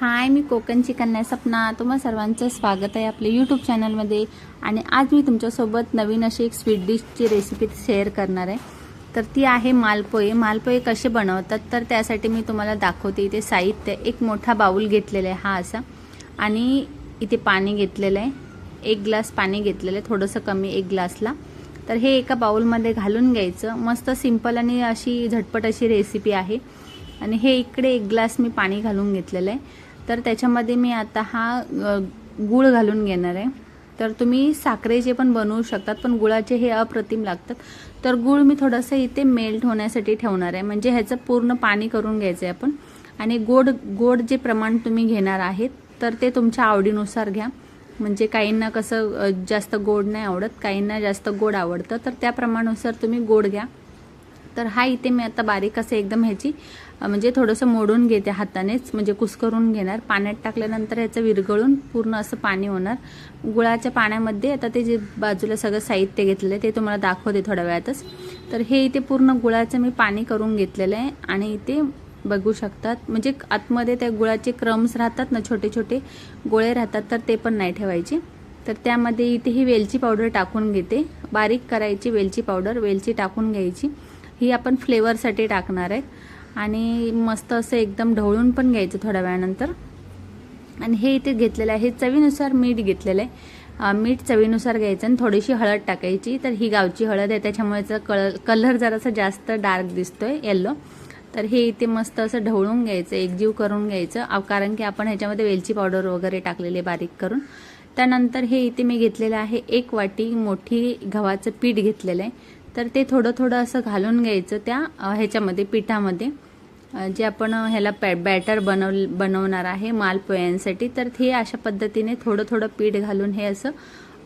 हाय मी कोकणची कन्या सपना. तुम्हा सर्वांचं स्वागत आहे आपल्या यूट्यूब चॅनलमध्ये आणि आज मी तुमच्यासोबत नवीन अशी एक स्वीट डिशची रेसिपी शेअर करणार आहे. तर ती आहे मालपोहे. मालपोहे कसे बनवतात? तर त्यासाठी मी तुम्हाला दाखवते. इथे साहित्य एक मोठा बाऊल घेतलेला आहे हा असा. आणि इथे पाणी घेतलेलं आहे. एक ग्लास पाणी घेतलेलं आहे. थोडंसं कमी एक ग्लासला. तर हे एका बाऊलमध्ये घालून घ्यायचं. मस्त सिंपल आणि अशी झटपट अशी रेसिपी आहे. आणि हे इकडे एक ग्लास मी पाणी घालून घेतलेलं आहे. तर त्याच्यामध्ये मी आता हा गूळ घालून घेणार आहे. तर तुम्ही साखरेचे पण बनवू शकतात पण गुळाचे हे अप्रतिम लागतात. तर गूळ मी थोडंसं इथे मेल्ट होण्यासाठी ठेवणार आहे. म्हणजे ह्याचं पूर्ण पाणी करून घ्यायचं आहे आपण. आणि गोड गोड जे प्रमाण तुम्ही घेणार आहेत तर ते तुमच्या आवडीनुसार घ्या. म्हणजे काहींना कसं जास्त गोड नाही आवडत काहींना जास्त गोड आवडतं तर त्या प्रमाणानुसार तुम्ही गोड घ्या. तर हा इथे मी आता बारीक असं एकदम ह्याची म्हणजे थोडंसं मोडून घेते हातानेच म्हणजे कुस्करून घेणार. पाण्यात टाकल्यानंतर ह्याचं विरघळून पूर्ण असं पाणी होणार. गुळाच्या पाण्यामध्ये आता ते जे बाजूला सगळं साहित्य घेतलेलं आहे ते तुम्हाला दाखवते थोड्या वेळातच. तर हे इथे पूर्ण गुळाचं मी पाणी करून घेतलेलं आहे आणि इथे बघू शकतात म्हणजे आतमध्ये त्या गुळाचे क्रम्स राहतात ना छोटे छोटे गोळे राहतात तर ते पण नाही ठेवायचे. तर त्यामध्ये इथे ही वेलची पावडर टाकून घेते. बारीक करायची वेलची पावडर वेलची टाकून घ्यायची. ही आपण फ्लेवरसाठी टाकणार आहे आणि मस्त असं एकदम ढवळून पण घ्यायचं थोड्या वेळानंतर. आणि हे इथे घेतलेलं आहे. हे चवीनुसार मीठ घेतलेलं आहे. मीठ चवीनुसार घ्यायचं आणि थोडीशी हळद टाकायची. तर ही गावची हळद आहे. त्याच्यामुळे कल कलर जरासा जास्त डार्क दिसतोय येल्लो तर हे इथे मस्त असं ढवळून घ्यायचं एकजीव करून घ्यायचं. कारण की आपण ह्याच्यामध्ये वेलची पावडर वगैरे टाकलेली बारीक करून. त्यानंतर हे इथे मी घेतलेलं आहे. एक वाटी मोठी गव्हाचं पीठ घेतलेलं आहे. तर ते थोडं थोडं असं घालून घ्यायचं त्या ह्याच्यामध्ये पिठामध्ये. जे आपण ह्याला पॅ बॅटर बनव बनवणार आहे मालपोह्यांसाठी तर हे अशा पद्धतीने थोडं थोडं पीठ घालून हे असं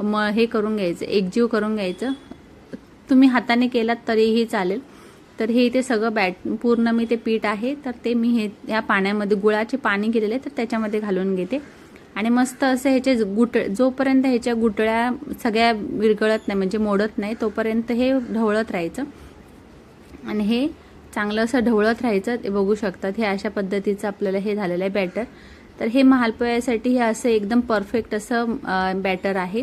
म हे करून घ्यायचं एकजीव करून घ्यायचं. तुम्ही हाताने केलात तरीही चालेल. तर हे इथे सगळं बॅट पूर्ण मी ते पीठ आहे तर ते मी हे या पाण्यामध्ये गुळाचे पाणी केलेले तर त्याच्यामध्ये घालून घेते. आणि मस्त असं ह्याचे गुट जोपर्यंत ह्याच्या गुटळ्या सगळ्या विरघळत नाही म्हणजे मोडत नाही तोपर्यंत हे ढवळत राहायचं. आणि हे चांगलं असं ढवळत राहायचं ते बघू शकतात. हे अशा पद्धतीचं आपल्याला हे झालेलं आहे बॅटर तर हे महालपोयासाठी हे असं एकदम परफेक्ट असं बॅटर आहे.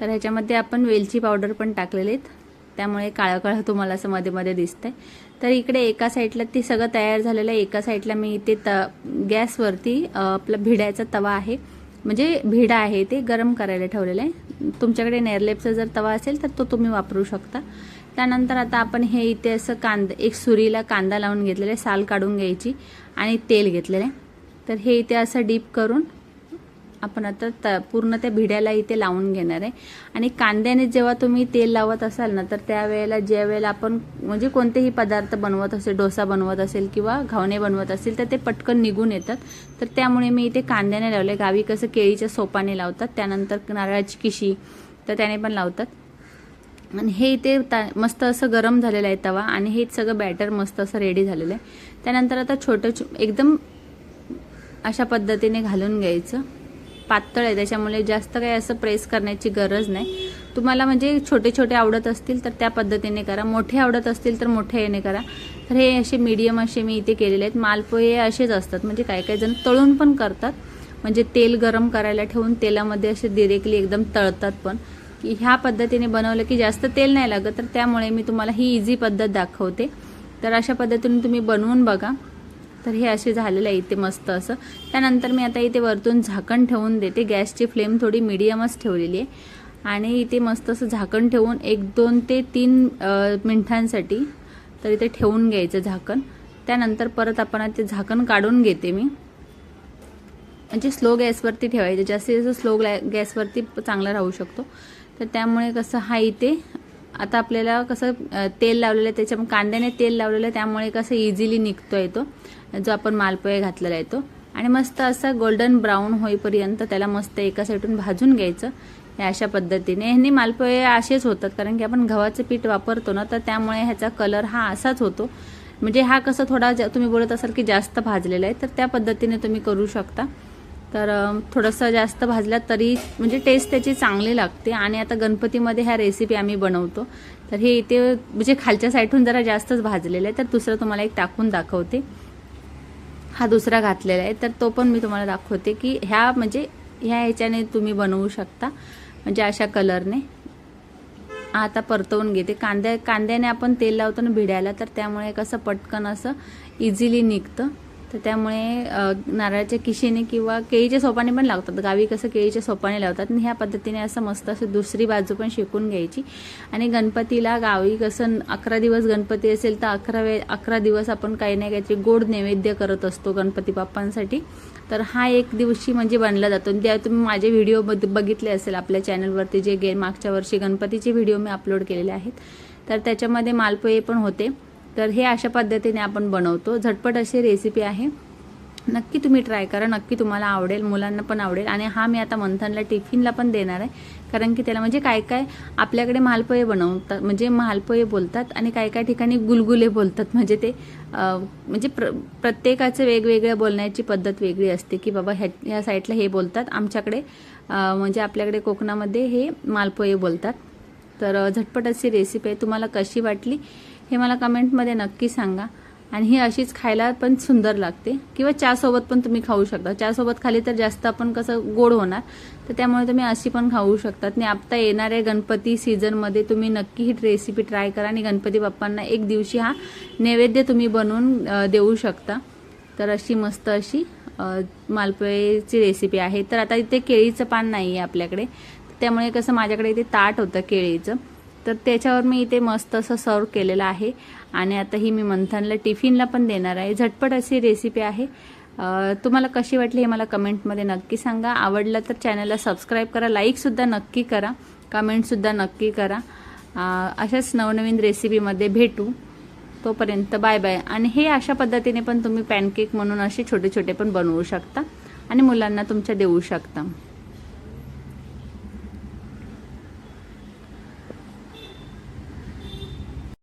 तर ह्याच्यामध्ये आपण वेलची पावडर पण टाकलेले आहेत त्यामुळे काळं काळं तुम्हाला असं मध्ये मध्ये दिसतंय. तर इकडे एका साईडला ते सगळं तयार झालेलं आहे. एका साईडला मी इथे त गॅसवरती आपला भिड्याचा तवा आहे. म्हणजे भिडा आहे ते गरम करायला ठेवलेलं आहे. तुमच्याकडे नेरलेपचा जर तवा असेल तर तो तुम्ही वापरू शकता. त्यानंतर आता आपण हे इथे असं कांदा एक सुरीला कांदा लावून घेतलेला आहे साल काढून घ्यायची आणि तेल घेतलेलं आहे. तर हे इथे असं डीप करून आपण आता त पूर्ण त्या भिड्याला इथे लावून घेणार आहे. आणि कांद्याने जेव्हा तुम्ही तेल लावत असाल ना तर त्यावेळेला ज्या वेळेला आपण म्हणजे कोणतेही पदार्थ बनवत असेल डोसा बनवत असेल किंवा घावणे बनवत असेल तर ते पटकन निघून येतात. तर त्यामुळे मी इथे कांद्याने लावले गावी कसं केळीच्या सोपाने लावतात त्यानंतर नारळाची किशी तर त्याने पण लावतात. आणि हे इथे ता मस्त असं गरम झालेलं आहे तवा आणि हे सगळं बॅटर मस्त असं रेडी झालेलं आहे. त्यानंतर आता छोटं छो एकदम अशा पद्धतीने घालून घ्यायचं. पातळ आहे त्याच्यामुळे जास्त काही असं प्रेस करण्याची गरज नाही. तुम्हाला म्हणजे छोटे छोटे आवडत असतील तर त्या पद्धतीने करा. मोठे आवडत असतील तर मोठे याने करा. तर हे असे मीडियम असे मी इथे केलेले आहेत. मालपोहे असेच असतात. म्हणजे काही काही जण तळून पण करतात. म्हणजे तेल गरम करायला ठेवून तेलामध्ये असे डिरेक्टली एकदम तळतात पण. की ह्या पद्धतीने बनवलं की जास्त तेल नाही लागत. तर त्यामुळे मी तुम्हाला ही इझी पद्धत दाखवते. तर अशा पद्धतीने तुम्ही बनवून बघा. तर हे असे झालेलं आहे इथे मस्त असं. त्यानंतर मी आता इथे वरतून झाकण ठेवून देते. गॅसची फ्लेम थोडी मिडियमच ठेवलेली आहे. आणि इथे मस्त असं झाकण ठेवून एक दोन ते तीन मिनटांसाठी तर इथे ठेवून घ्यायचं झाकण. त्यानंतर परत आपण ते झाकण काढून घेते मी. म्हणजे स्लो गॅसवरती ठेवायचं. जास्तीत जास्त स्लो गॅसवरती चांगला राहू शकतो. तर त्यामुळे कसं हा इथे आता आपल्याला कसं तेल लावलेलं आहे त्याच्यामुळे कांद्याने तेल लावलेलं आहे त्यामुळे कसं इझिली निघतो आहे तो जो आपण मालपोहे घातलेला आहे तो. आणि मस्त असं गोल्डन ब्राऊन होईपर्यंत त्याला मस्त एका साईडून भाजून घ्यायचं हे अशा पद्धतीने. ह्यांनी मालपोहे असेच होतात कारण की आपण गव्हाचं पीठ वापरतो ना तर त्यामुळे ह्याचा कलर हा असाच होतो. म्हणजे हा कसं थोडा तुम्ही बोलत असाल की जास्त भाजलेला आहे तर त्या पद्धतीने तुम्ही करू शकता. तर थोडंसं जास्त भाजला तरी म्हणजे टेस्ट त्याची चांगली लागते. आणि आता गणपतीमध्ये ह्या रेसिपी आम्ही बनवतो. तर हे इथे म्हणजे खालच्या साईडहून जरा जास्तच भाजलेलं आहे. तर दुसरं तुम्हाला एक टाकून दाखवते. हा दुसरा घातलेला आहे. तर तो पण मी तुम्हाला दाखवते की ह्या म्हणजे ह्या ह्याच्याने तुम्ही बनवू शकता. म्हणजे अशा कलरने आता परतवून घेते. कांद्या कांद्याने आपण तेल लावतो ना भिड्याला तर त्यामुळे कसं पटकन असं इझिली निघतं. तर त्यामुळे नारळाच्या किशीने किंवा केळीच्या सोपाने पण लावतात गावी कसं केळीच्या सोपाने लावतात आणि ह्या पद्धतीने असं मस्त असं दुसरी बाजू पण शिकून घ्यायची. आणि गणपतीला गावी कसं अकरा दिवस गणपती असेल तर अकरा वे अकरा दिवस आपण काही ना काहीतरी गोड नैवेद्य करत असतो गणपती बाप्पांसाठी. तर हा एक दिवशी म्हणजे बनला जातो. आणि त्या तुम्ही माझे व्हिडिओ बघितले असेल आपल्या चॅनलवरती जे गे मागच्या वर्षी गणपतीचे व्हिडिओ मी अपलोड केलेले आहेत. तर त्याच्यामध्ये मालपोहे पण होते. तर हे अशा पद्धतीने आपण बनवतो. झटपट अशी रेसिपी आहे. नक्की तुम्ही ट्राय करा. नक्की तुम्हाला आवडेल. मुलांना पण आवडेल. आणि हा मी आता मंथनला टिफिनला पण देणार आहे. कारण की त्याला म्हणजे काय काय आपल्याकडे मालपोहे बनवतात. म्हणजे मालपोहे बोलतात आणि काय काय ठिकाणी गुलगुले बोलतात. म्हणजे ते म्हणजे प्र प्रत्येकाचं वेगवेगळ्या बोलण्याची पद्धत वेगळी असते की बाबा ह्या ह्या साईडला हे बोलतात. आमच्याकडे म्हणजे आपल्याकडे कोकणामध्ये हे मालपोहे बोलतात. तर झटपट अशी रेसिपी आहे. तुम्हाला कशी वाटली? हे मला कमेंटमध्ये नक्की सांगा. आणि ही अशीच खायला पण सुंदर लागते. किंवा चहासोबत पण तुम्ही खाऊ शकता. चहासोबत खाली तर जास्त आपण कसं गोड होणार. तर त्यामुळे तुम्ही अशी पण खाऊ शकतात. आणि आता येणाऱ्या गणपती सीझनमध्ये तुम्ही नक्की ही रेसिपी ट्राय करा. आणि गणपती बाप्पांना एक दिवशी हा नैवेद्य तुम्ही बनवून देऊ शकता. तर अशी मस्त अशी अ, रेसिपी आहे. तर आता इथे केळीचं पान नाही आहे आपल्याकडे. त्यामुळे कसं माझ्याकडे इथे ताट होतं केळीचं. तर त्याच्यावर मी इथे मस्त असं सर्व केलेलं आहे. आणि आता ही मी मंथनला टिफिनला पण देणार आहे. झटपट अशी रेसिपी आहे. तुम्हाला कशी वाटली हे मला कमेंटमध्ये नक्की सांगा. आवडलं तर चॅनलला सबस्क्राईब करा. लाईकसुद्धा नक्की करा. कमेंटसुद्धा नक्की करा. अशाच नवनवीन रेसिपीमध्ये भेटू. तोपर्यंत बाय बाय आणि हे अशा पद्धतीने पण तुम्ही पॅनकेक म्हणून असे छोटे छोटे पण बनवू शकता. आणि मुलांना तुमच्या देऊ शकता.